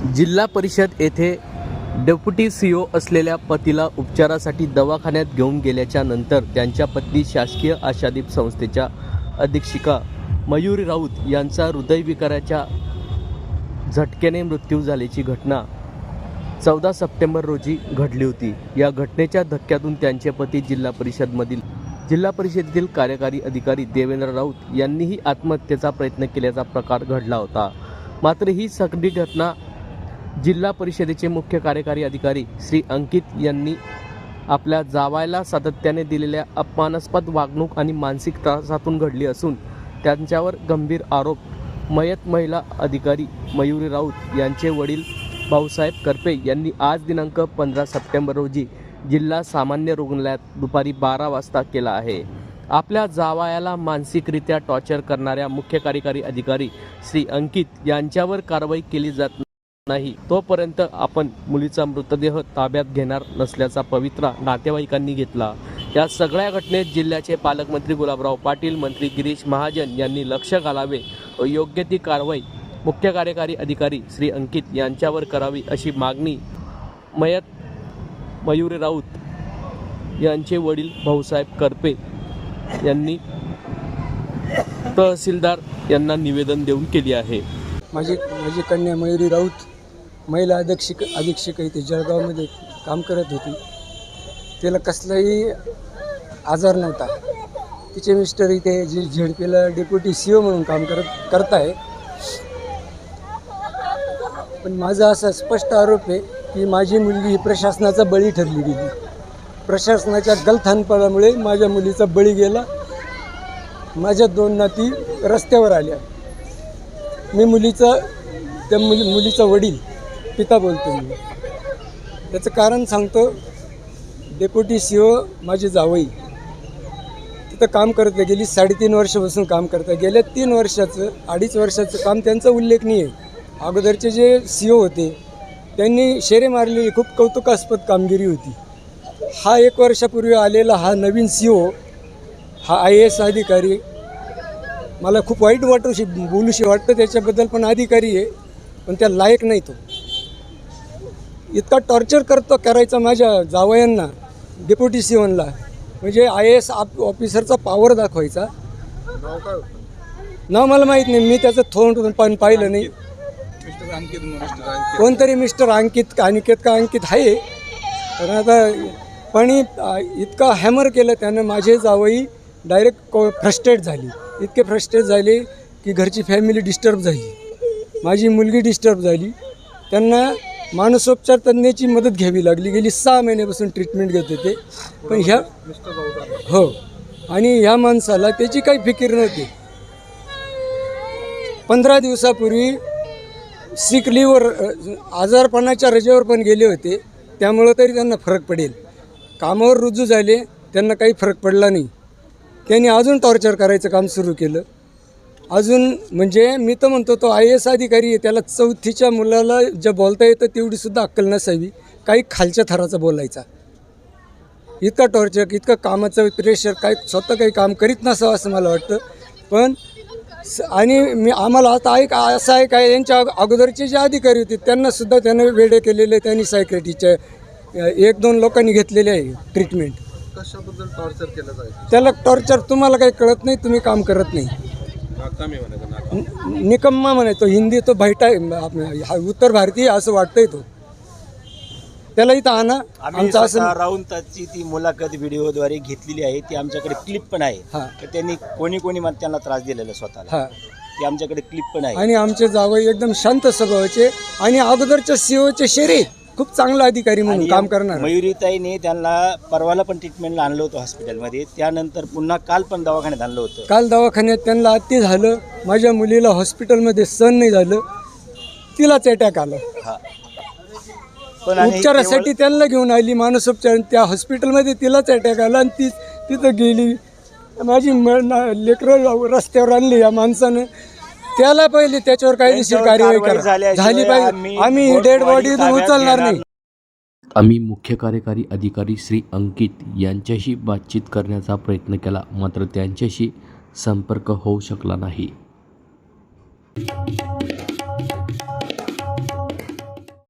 जिल्हा परिषद येथे डेप्युटी सी ओ असलेल्या पतीला उपचारासाठी दवाखान्यात घेऊन गेल्याच्यानंतर त्यांच्या पत्नी शासकीय आशादीप संस्थेच्या अधीक्षिका मयुरी राऊत यांचा हृदयविकाराच्या झटक्याने मृत्यू झाल्याची घटना चौदा सप्टेंबर रोजी घडली होती. या घटनेच्या धक्क्यातून त्यांचे पती जिल्हा परिषदमधील जिल्हा परिषदेतील कार्यकारी अधिकारी देवेंद्र राऊत यांनीही आत्महत्येचा प्रयत्न केल्याचा प्रकार घडला होता. मात्र ही सगळी घटना जिल्हा परिषदेचे मुख्य कार्यकारी अधिकारी श्री अंकित यांनी आपल्या जावायला सातत्याने दिलेल्या अपमानास्पद वागणूक आणि मानसिक त्रासातून घडली असून त्यांच्यावर गंभीर आरोप मयत महिला अधिकारी मयुरी राऊत यांचे वडील भाऊसाहेब करपे यांनी आज दिनांक पंधरा सप्टेंबर रोजी जिल्हा सामान्य रुग्णालयात दुपारी बारा वाजता केला आहे. आपल्या जावायाला मानसिकरित्या टॉर्चर करणाऱ्या मुख्य कार्यकारी अधिकारी श्री अंकित यांच्यावर कारवाई केली जात नाही. तोपर्यंत आपण मुलीचा मृतदेह ताब्यात घेणार नसल्याचा पवित्रा नातेवाईकांनी घेतला. या सगळ्या घटनेत जिल्ह्याचे पालकमंत्री गुलाबराव पाटील मंत्री गिरीश महाजन यांनी लक्ष घालावे. व योग्य ती कारवाई मुख्य कार्यकारी अधिकारी श्री अंकित यांच्यावर करावी अशी मागणी मयत मयुरी राऊत यांचे वडील भाऊसाहेब करपे यांनी तहसीलदार यांना निवेदन देऊन केली आहे. माझी माझी कन्या मयुरी राऊत महिला अधीक्षक अधीक्षक इथे जळगावमध्ये काम करत होती. तिला कसलाही आजार नव्हता. तिचे मिस्टर इथे जी झेडपीला डेप्युटी सी ओ म्हणून काम करत करत आहे पण माझा असा स्पष्ट आरोप आहे की माझी मुलगी ही प्रशासनाचा बळी ठरली गेली प्रशासनाच्या गलथानपणामुळे माझ्या मुलीचा बळी गेला. माझ्या दोन नाती रस्त्यावर आल्या. मी मुलीचा त्या मुली मुलीचा वडील पिता बोलतो मी. त्याचं कारण सांगतो डेप्युटी सी ओ माझी जावई. तिथं काम करत आहे. गेली साडेतीन वर्षापासून काम करतात गेल्या तीन वर्षाचं अडीच वर्षाचं काम त्यांचं उल्लेखनीय आहे अगोदरचे जे सी ओ होते त्यांनी शेरे मारलेली खूप कौतुकास्पद कामगिरी होती. हा एक वर्षापूर्वी आलेला हा नवीन सी ओ हा आय ए एस अधिकारी मला खूप वाईट वाटूशी बोलूशी वाटतं त्याच्याबद्दल पण अधिकारी आहे पण त्या लायक नाही तो. इतका टॉर्चर करतो करायचा माझ्या जावयांना डेप्युटी सी ओनला म्हणजे आय एस ऑफिसरचा पॉवर दाखवायचा. नाव मला माहीत नाही मी त्याचं थोंड पण पाहिलं नाही. कोणतरी मिस्टर अंकित अनिकेत का अंकित आहे. पण आता पण इतका हॅमर केलं त्यानं माझे जावई डायरेक्ट को फ्रस्ट्रेट झाली. इतके फ्रस्ट्रेट झाले की घरची फॅमिली डिस्टर्ब झाली. माझी मुलगी डिस्टर्ब झाली. त्यांना मानसोपचार तज्ज्ञाची मदत घ्यावी लागली. गेली सहा महिन्यापासून ट्रीटमेंट घेत होते. पण ह्या हो. आणि ह्या माणसाला त्याची काही फिकीर नव्हती. पंधरा दिवसापूर्वी सिक लीवर आजारपणाच्या रजेवर पण गेले होते. त्यामुळं तरी त्यांना फरक पडेल. कामावर रुजू झाले त्यांना काही फरक पडला नाही. त्यांनी अजून टॉर्चर करायचं काम सुरू केलं. अजून म्हणजे मी तर म्हणतो तो आय एस अधिकारी आहे त्याला चौथीच्या मुलाला जे बोलता येतं तेवढीसुद्धा अक्कल नसावी काही खालच्या थराचं बोलायचा. इतका टॉर्चर इतकं कामाचं प्रेशर काय स्वतः काही काम करीत नसावं असं मला वाटतं. पण स- आणि मी आम्हाला आता ऐक असं आहे काय यांच्या अग- अगोदरचे जे अधिकारी होते त्यांना सुद्धा त्यानं वेडे केलेले त्यांनी सायक्रेटीच्या एक दोन लोकांनी घेतलेले आहे ट्रीटमेंट कशाबद्दल टॉर्चर केलं त्याला टॉर्चर तुम्हाला काही कळत नाही तुम्ही काम करत नाही. नाकामी निकम्मा म्हणायचो हिंदी तो बैठा आहे हा उत्तर भारतीय असं वाटतंय तो. त्याला इथं आणा. आम्ही आमचं असं स्वतः राऊताची ती मुलाखत व्हिडिओद्वारे घेतलेली आहे. ती आमच्याकडे क्लिप पण आहे. हां. तर त्यांनी कोणी कोणी त्यांना त्रास दिलेला स्वतःला. हां. ती आमच्याकडे क्लिप पण आहे. आणि आमचे जावई एकदम शांत स्वभावाचे आणि अगोदरच्या सीओचे शेरे. खूप चांगला अधिकारी म्हणून काम करणार. मयुरीताईने त्यांना परवाला पण ट्रीटमेंटला आणलं होतं हॉस्पिटलमध्ये त्यानंतर पुन्हा काल पण दवाखान्यात आणलं होतं. काल दवाखान्यात त्यांना अति झालं. माझ्या मुलीला हॉस्पिटलमध्ये सहन नाही झालं. तिलाच अटॅक आला. हा. पण आणि उपचारासाठी त्यांना घेऊन आली मानसोपचार त्या हॉस्पिटलमध्ये तिलाच अटॅक आला आणि ती तिथं गेली. माझी म- ना- लेकरं रस्त्यावर आणली या माणसानं. त्याला पहिले त्याच्यावर कायदेशीर कार्यवाही करा. झाली पाहिजे. आम्ही डेड बॉडी उचलणार नाही. आम्ही मुख्य कार्यकारी अधिकारी श्री अंकित यांच्याशी बातचीत करण्याचा प्रयत्न केला मात्र त्यांच्याशी संपर्क होऊ शकला नाही.